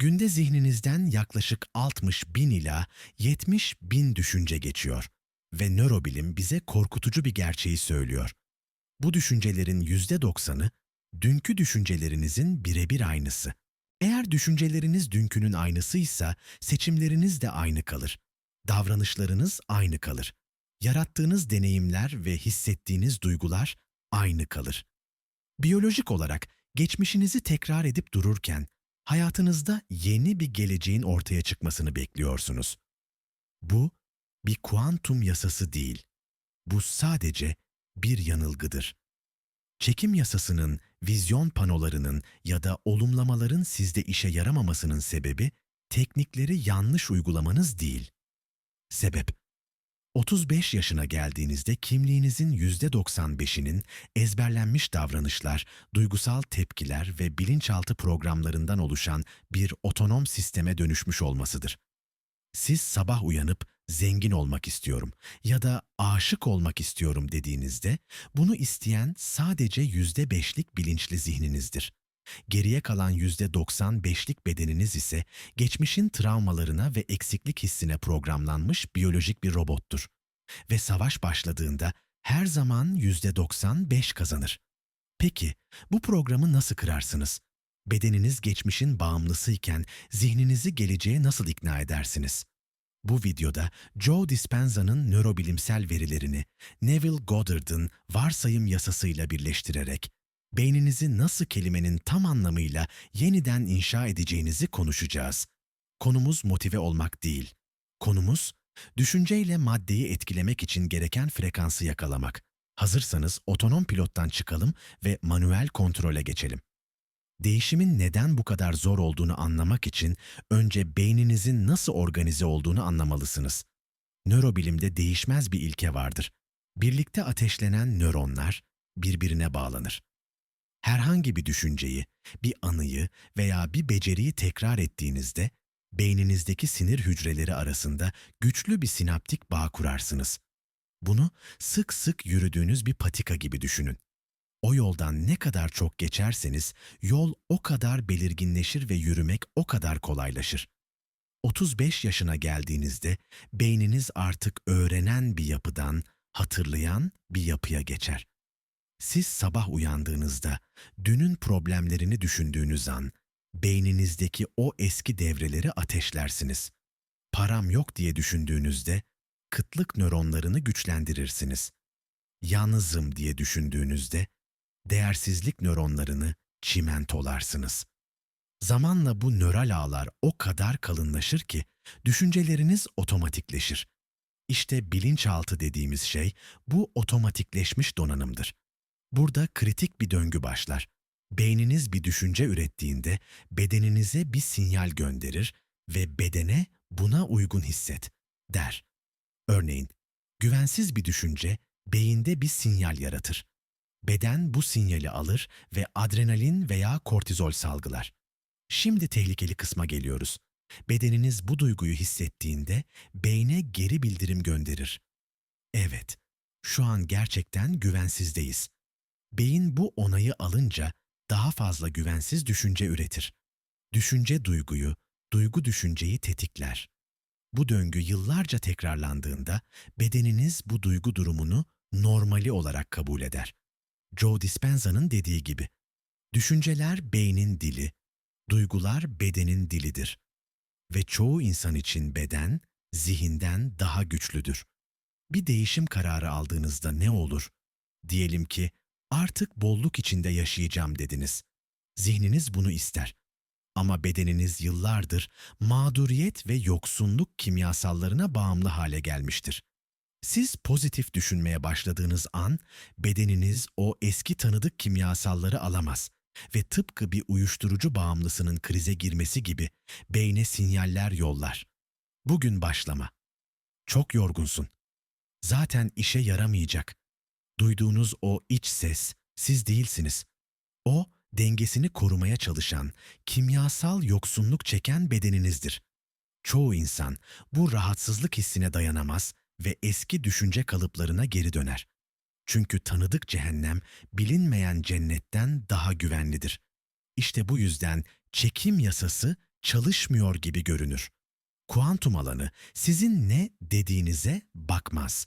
Günde zihninizden yaklaşık 60 bin ila 70 bin düşünce geçiyor ve nörobilim bize korkutucu bir gerçeği söylüyor. Bu düşüncelerin yüzde doksanı dünkü düşüncelerinizin birebir aynısı. Eğer düşünceleriniz dünkünün aynısıysa seçimleriniz de aynı kalır. Davranışlarınız aynı kalır. Yarattığınız deneyimler ve hissettiğiniz duygular aynı kalır. Biyolojik olarak geçmişinizi tekrar edip dururken hayatınızda yeni bir geleceğin ortaya çıkmasını bekliyorsunuz. Bu bir kuantum yasası değil. Bu sadece bir yanılgıdır. Çekim yasasının, vizyon panolarının ya da olumlamaların sizde işe yaramamasının sebebi teknikleri yanlış uygulamanız değil. Sebep 35 yaşına geldiğinizde kimliğinizin %95'inin ezberlenmiş davranışlar, duygusal tepkiler ve bilinçaltı programlarından oluşan bir otonom sisteme dönüşmüş olmasıdır. Siz sabah uyanıp zengin olmak istiyorum ya da aşık olmak istiyorum dediğinizde bunu isteyen sadece %5'lik bilinçli zihninizdir. Geriye kalan %95'lik bedeniniz ise geçmişin travmalarına ve eksiklik hissine programlanmış biyolojik bir robottur. Ve savaş başladığında her zaman %95 kazanır. Peki bu programı nasıl kırarsınız? Bedeniniz geçmişin bağımlısıyken zihninizi geleceğe nasıl ikna edersiniz? Bu videoda Joe Dispenza'nın nörobilimsel verilerini Neville Goddard'ın varsayım yasasıyla birleştirerek beyninizi nasıl kelimenin tam anlamıyla yeniden inşa edeceğinizi konuşacağız. Konumuz motive olmak değil. Konumuz düşünceyle maddeyi etkilemek için gereken frekansı yakalamak. Hazırsanız otonom pilottan çıkalım ve manuel kontrole geçelim. Değişimin neden bu kadar zor olduğunu anlamak için önce beyninizin nasıl organize olduğunu anlamalısınız. Nörobilimde değişmez bir ilke vardır. Birlikte ateşlenen nöronlar birbirine bağlanır. Herhangi bir düşünceyi, bir anıyı veya bir beceriyi tekrar ettiğinizde beyninizdeki sinir hücreleri arasında güçlü bir sinaptik bağ kurarsınız. Bunu sık sık yürüdüğünüz bir patika gibi düşünün. O yoldan ne kadar çok geçerseniz yol o kadar belirginleşir ve yürümek o kadar kolaylaşır. 35 yaşına geldiğinizde beyniniz artık öğrenen bir yapıdan hatırlayan bir yapıya geçer. Siz sabah uyandığınızda dünün problemlerini düşündüğünüz an beyninizdeki o eski devreleri ateşlersiniz. Param yok diye düşündüğünüzde kıtlık nöronlarını güçlendirirsiniz. Yalnızım diye düşündüğünüzde değersizlik nöronlarını çimentolarsınız. Zamanla bu nöral ağlar o kadar kalınlaşır ki düşünceleriniz otomatikleşir. İşte bilinçaltı dediğimiz şey bu otomatikleşmiş donanımdır. Burada kritik bir döngü başlar. Beyniniz bir düşünce ürettiğinde bedeninize bir sinyal gönderir ve bedene buna uygun hisset der. Örneğin, güvensiz bir düşünce beyinde bir sinyal yaratır. Beden bu sinyali alır ve adrenalin veya kortizol salgılar. Şimdi tehlikeli kısma geliyoruz. Bedeniniz bu duyguyu hissettiğinde beyne geri bildirim gönderir. Evet, şu an gerçekten güvensizdeyiz. Beyin bu onayı alınca daha fazla güvensiz düşünce üretir. Düşünce duyguyu, duygu düşünceyi tetikler. Bu döngü yıllarca tekrarlandığında bedeniniz bu duygu durumunu normali olarak kabul eder. Joe Dispenza'nın dediği gibi, düşünceler beynin dili, duygular bedenin dilidir. Ve çoğu insan için beden, zihinden daha güçlüdür. Bir değişim kararı aldığınızda ne olur? Diyelim ki artık bolluk içinde yaşayacağım dediniz. Zihniniz bunu ister. Ama bedeniniz yıllardır mağduriyet ve yoksunluk kimyasallarına bağımlı hale gelmiştir. Siz pozitif düşünmeye başladığınız an bedeniniz o eski tanıdık kimyasalları alamaz ve tıpkı bir uyuşturucu bağımlısının krize girmesi gibi beyne sinyaller yollar. Bugün başlama. Çok yorgunsun. Zaten işe yaramayacak. Duyduğunuz o iç ses siz değilsiniz. O dengesini korumaya çalışan, kimyasal yoksunluk çeken bedeninizdir. Çoğu insan bu rahatsızlık hissine dayanamaz ve eski düşünce kalıplarına geri döner. Çünkü tanıdık cehennem bilinmeyen cennetten daha güvenlidir. İşte bu yüzden çekim yasası çalışmıyor gibi görünür. Kuantum alanı sizin ne dediğinize bakmaz.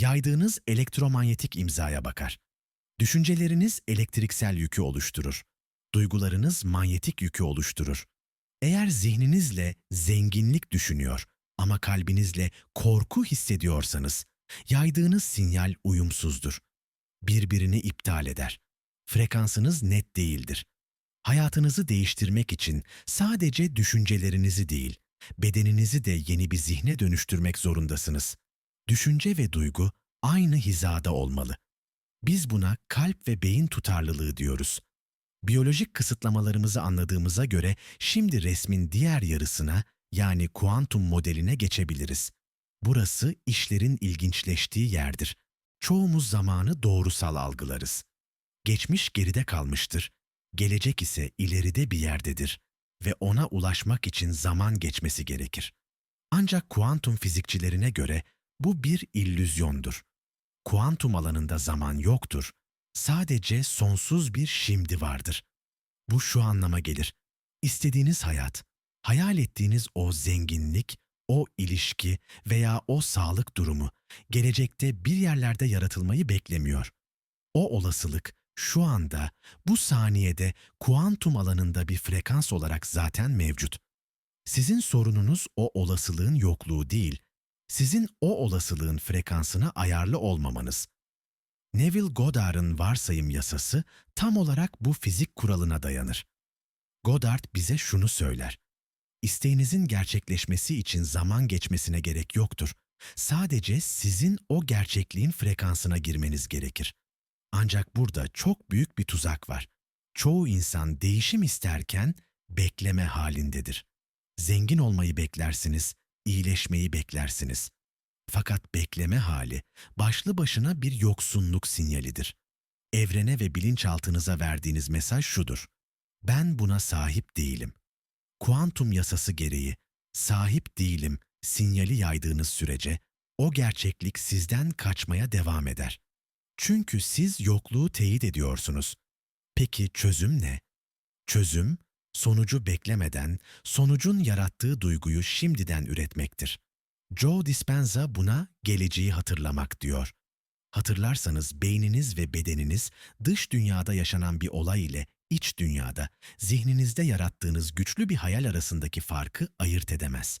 Yaydığınız elektromanyetik imzaya bakar. Düşünceleriniz elektriksel yükü oluşturur. Duygularınız manyetik yükü oluşturur. Eğer zihninizle zenginlik düşünüyor ama kalbinizle korku hissediyorsanız, yaydığınız sinyal uyumsuzdur. Birbirini iptal eder. Frekansınız net değildir. Hayatınızı değiştirmek için sadece düşüncelerinizi değil, bedeninizi de yeni bir zihne dönüştürmek zorundasınız. Düşünce ve duygu aynı hizada olmalı. Biz buna kalp ve beyin tutarlılığı diyoruz. Biyolojik kısıtlamalarımızı anladığımıza göre şimdi resmin diğer yarısına yani kuantum modeline geçebiliriz. Burası işlerin ilginçleştiği yerdir. Çoğumuz zamanı doğrusal algılarız. Geçmiş geride kalmıştır, gelecek ise ileride bir yerdedir ve ona ulaşmak için zaman geçmesi gerekir. Ancak kuantum fizikçilerine göre bu bir illüzyondur. Kuantum alanında zaman yoktur. Sadece sonsuz bir şimdi vardır. Bu şu anlama gelir. İstediğiniz hayat, hayal ettiğiniz o zenginlik, o ilişki veya o sağlık durumu gelecekte bir yerlerde yaratılmayı beklemiyor. O olasılık şu anda, bu saniyede kuantum alanında bir frekans olarak zaten mevcut. Sizin sorununuz o olasılığın yokluğu değil, sizin o olasılığın frekansına ayarlı olmamanız. Neville Goddard'ın varsayım yasası tam olarak bu fizik kuralına dayanır. Goddard bize şunu söyler. İsteğinizin gerçekleşmesi için zaman geçmesine gerek yoktur. Sadece sizin o gerçekliğin frekansına girmeniz gerekir. Ancak burada çok büyük bir tuzak var. Çoğu insan değişim isterken bekleme halindedir. Zengin olmayı beklersiniz, iyileşmeyi beklersiniz. Fakat bekleme hali başlı başına bir yoksunluk sinyalidir. Evrene ve bilinçaltınıza verdiğiniz mesaj şudur. Ben buna sahip değilim. Kuantum yasası gereği sahip değilim sinyali yaydığınız sürece o gerçeklik sizden kaçmaya devam eder. Çünkü siz yokluğu teyit ediyorsunuz. Peki çözüm ne? Çözüm, sonucu beklemeden, sonucun yarattığı duyguyu şimdiden üretmektir. Joe Dispenza buna geleceği hatırlamak diyor. Hatırlarsanız beyniniz ve bedeniniz dış dünyada yaşanan bir olay ile iç dünyada, zihninizde yarattığınız güçlü bir hayal arasındaki farkı ayırt edemez.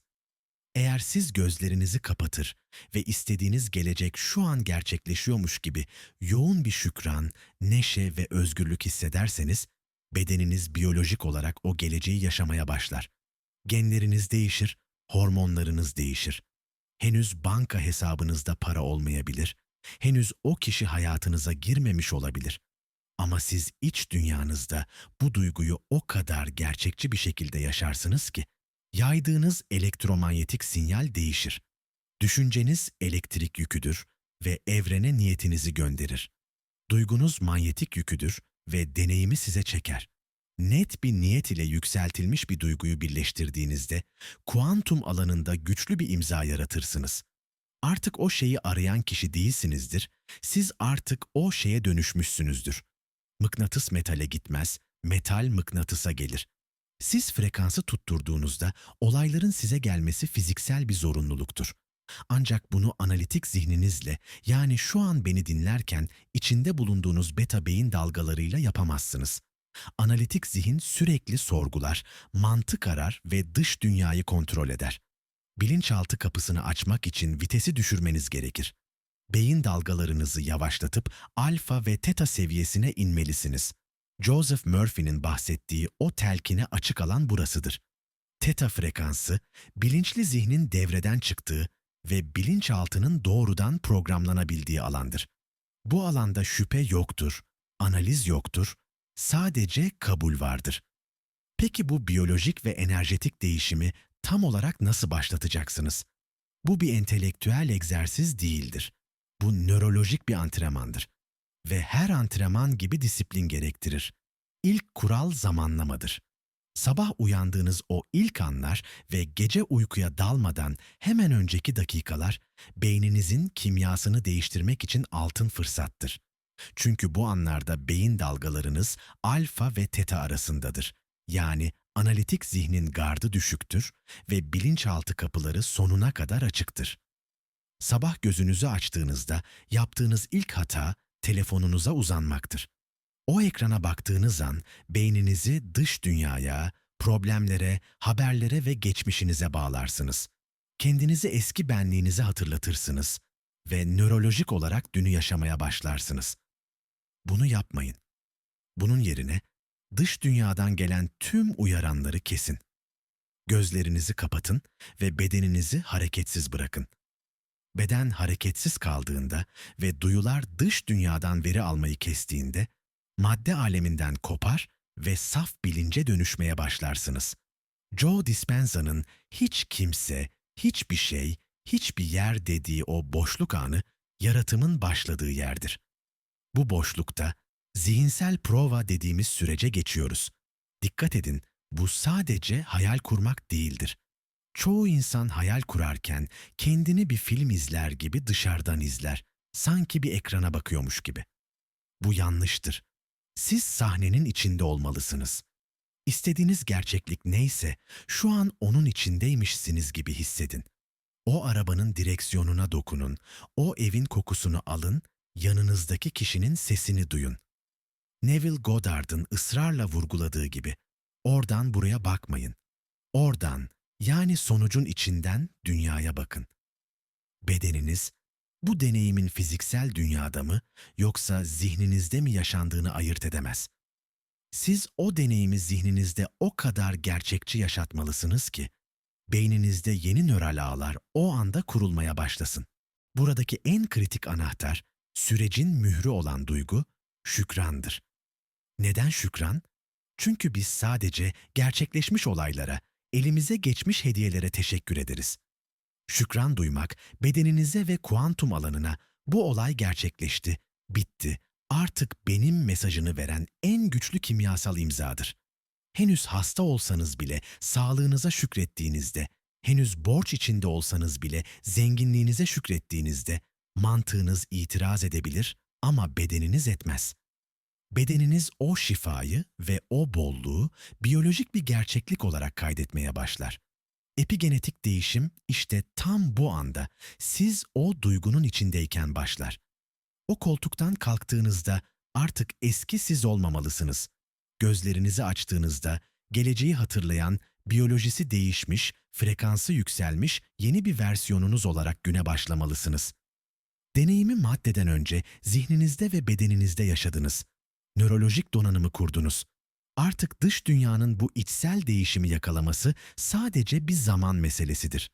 Eğer siz gözlerinizi kapatır ve istediğiniz gelecek şu an gerçekleşiyormuş gibi yoğun bir şükran, neşe ve özgürlük hissederseniz, bedeniniz biyolojik olarak o geleceği yaşamaya başlar. Genleriniz değişir, hormonlarınız değişir. Henüz banka hesabınızda para olmayabilir, henüz o kişi hayatınıza girmemiş olabilir. Ama siz iç dünyanızda bu duyguyu o kadar gerçekçi bir şekilde yaşarsınız ki, yaydığınız elektromanyetik sinyal değişir. Düşünceniz elektrik yüküdür ve evrene niyetinizi gönderir. Duygunuz manyetik yüküdür ve deneyimi size çeker. Net bir niyet ile yükseltilmiş bir duyguyu birleştirdiğinizde kuantum alanında güçlü bir imza yaratırsınız. Artık o şeyi arayan kişi değilsinizdir, siz artık o şeye dönüşmüşsünüzdür. Mıknatıs metale gitmez, metal mıknatısa gelir. Siz frekansı tutturduğunuzda olayların size gelmesi fiziksel bir zorunluluktur. Ancak bunu analitik zihninizle yani şu an beni dinlerken içinde bulunduğunuz beta beyin dalgalarıyla yapamazsınız. Analitik zihin sürekli sorgular, mantık arar ve dış dünyayı kontrol eder. Bilinçaltı kapısını açmak için vitesi düşürmeniz gerekir. Beyin dalgalarınızı yavaşlatıp alfa ve teta seviyesine inmelisiniz. Joseph Murphy'nin bahsettiği o telkine açık alan burasıdır. Teta frekansı, bilinçli zihnin devreden çıktığı ve bilinçaltının doğrudan programlanabildiği alandır. Bu alanda şüphe yoktur, analiz yoktur, sadece kabul vardır. Peki bu biyolojik ve enerjetik değişimi tam olarak nasıl başlatacaksınız? Bu bir entelektüel egzersiz değildir. Bu nörolojik bir antrenmandır ve her antrenman gibi disiplin gerektirir. İlk kural zamanlamadır. Sabah uyandığınız o ilk anlar ve gece uykuya dalmadan hemen önceki dakikalar beyninizin kimyasını değiştirmek için altın fırsattır. Çünkü bu anlarda beyin dalgalarınız alfa ve teta arasındadır. Yani analitik zihnin gardı düşüktür ve bilinçaltı kapıları sonuna kadar açıktır. Sabah gözünüzü açtığınızda yaptığınız ilk hata telefonunuza uzanmaktır. O ekrana baktığınız an beyninizi dış dünyaya, problemlere, haberlere ve geçmişinize bağlarsınız. Kendinizi eski benliğinize hatırlatırsınız ve nörolojik olarak dünü yaşamaya başlarsınız. Bunu yapmayın. Bunun yerine dış dünyadan gelen tüm uyaranları kesin. Gözlerinizi kapatın ve bedeninizi hareketsiz bırakın. Beden hareketsiz kaldığında ve duyular dış dünyadan veri almayı kestiğinde madde aleminden kopar ve saf bilince dönüşmeye başlarsınız. Joe Dispenza'nın hiç kimse, hiçbir şey, hiçbir yer dediği o boşluk anı yaratımın başladığı yerdir. Bu boşlukta zihinsel prova dediğimiz sürece geçiyoruz. Dikkat edin, bu sadece hayal kurmak değildir. Çoğu insan hayal kurarken kendini bir film izler gibi dışarıdan izler, sanki bir ekrana bakıyormuş gibi. Bu yanlıştır. Siz sahnenin içinde olmalısınız. İstediğiniz gerçeklik neyse şu an onun içindeymişsiniz gibi hissedin. O arabanın direksiyonuna dokunun, o evin kokusunu alın, yanınızdaki kişinin sesini duyun. Neville Goddard'ın ısrarla vurguladığı gibi, oradan buraya bakmayın. Oradan, yani sonucun içinden dünyaya bakın. Bedeniniz, bu deneyimin fiziksel dünyada mı yoksa zihninizde mi yaşandığını ayırt edemez. Siz o deneyimi zihninizde o kadar gerçekçi yaşatmalısınız ki, beyninizde yeni nöral ağlar o anda kurulmaya başlasın. Buradaki en kritik anahtar, sürecin mührü olan duygu, şükrandır. Neden şükran? Çünkü biz sadece gerçekleşmiş olaylara, elimize geçmiş hediyelere teşekkür ederiz. Şükran duymak, bedeninize ve kuantum alanına bu olay gerçekleşti, bitti, artık benim mesajını veren en güçlü kimyasal imzadır. Henüz hasta olsanız bile sağlığınıza şükrettiğinizde, henüz borç içinde olsanız bile zenginliğinize şükrettiğinizde mantığınız itiraz edebilir ama bedeniniz etmez. Bedeniniz o şifayı ve o bolluğu biyolojik bir gerçeklik olarak kaydetmeye başlar. Epigenetik değişim işte tam bu anda siz o duygunun içindeyken başlar. O koltuktan kalktığınızda artık eski siz olmamalısınız. Gözlerinizi açtığınızda geleceği hatırlayan, biyolojisi değişmiş, frekansı yükselmiş yeni bir versiyonunuz olarak güne başlamalısınız. Deneyimi maddeden önce zihninizde ve bedeninizde yaşadınız. Nörolojik donanımı kurdunuz. Artık dış dünyanın bu içsel değişimi yakalaması sadece bir zaman meselesidir.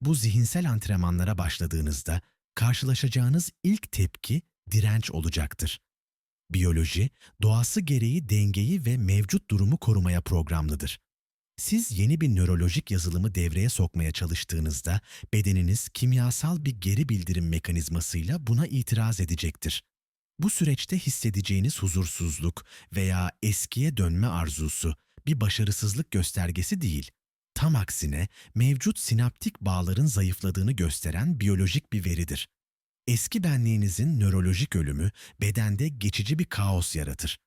Bu zihinsel antrenmanlara başladığınızda karşılaşacağınız ilk tepki direnç olacaktır. Biyoloji, doğası gereği dengeyi ve mevcut durumu korumaya programlıdır. Siz yeni bir nörolojik yazılımı devreye sokmaya çalıştığınızda bedeniniz kimyasal bir geri bildirim mekanizmasıyla buna itiraz edecektir. Bu süreçte hissedeceğiniz huzursuzluk veya eskiye dönme arzusu bir başarısızlık göstergesi değil. Tam aksine mevcut sinaptik bağların zayıfladığını gösteren biyolojik bir veridir. Eski benliğinizin nörolojik ölümü bedende geçici bir kaos yaratır.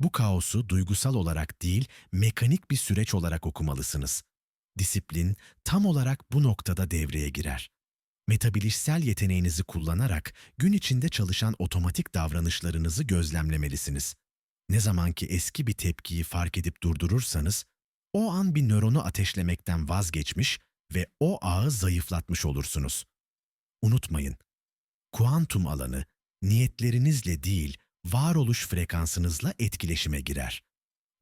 Bu kaosu duygusal olarak değil, mekanik bir süreç olarak okumalısınız. Disiplin tam olarak bu noktada devreye girer. Metabilişsel yeteneğinizi kullanarak gün içinde çalışan otomatik davranışlarınızı gözlemlemelisiniz. Ne zamanki eski bir tepkiyi fark edip durdurursanız, o an bir nöronu ateşlemekten vazgeçmiş ve o ağı zayıflatmış olursunuz. Unutmayın, kuantum alanı niyetlerinizle değil, varoluş frekansınızla etkileşime girer.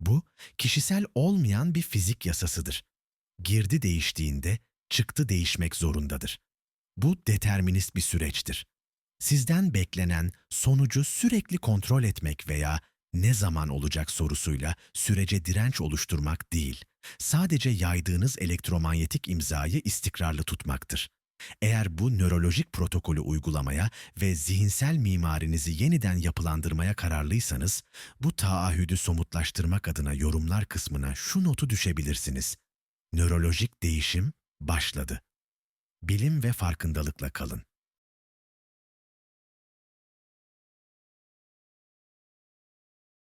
Bu, kişisel olmayan bir fizik yasasıdır. Girdi değiştiğinde çıktı değişmek zorundadır. Bu determinist bir süreçtir. Sizden beklenen sonucu sürekli kontrol etmek veya ne zaman olacak sorusuyla sürece direnç oluşturmak değil, sadece yaydığınız elektromanyetik imzayı istikrarlı tutmaktır. Eğer bu nörolojik protokolü uygulamaya ve zihinsel mimarinizi yeniden yapılandırmaya kararlıysanız, bu taahhüdü somutlaştırmak adına yorumlar kısmına şu notu düşebilirsiniz. Nörolojik değişim başladı. Bilim ve farkındalıkla kalın.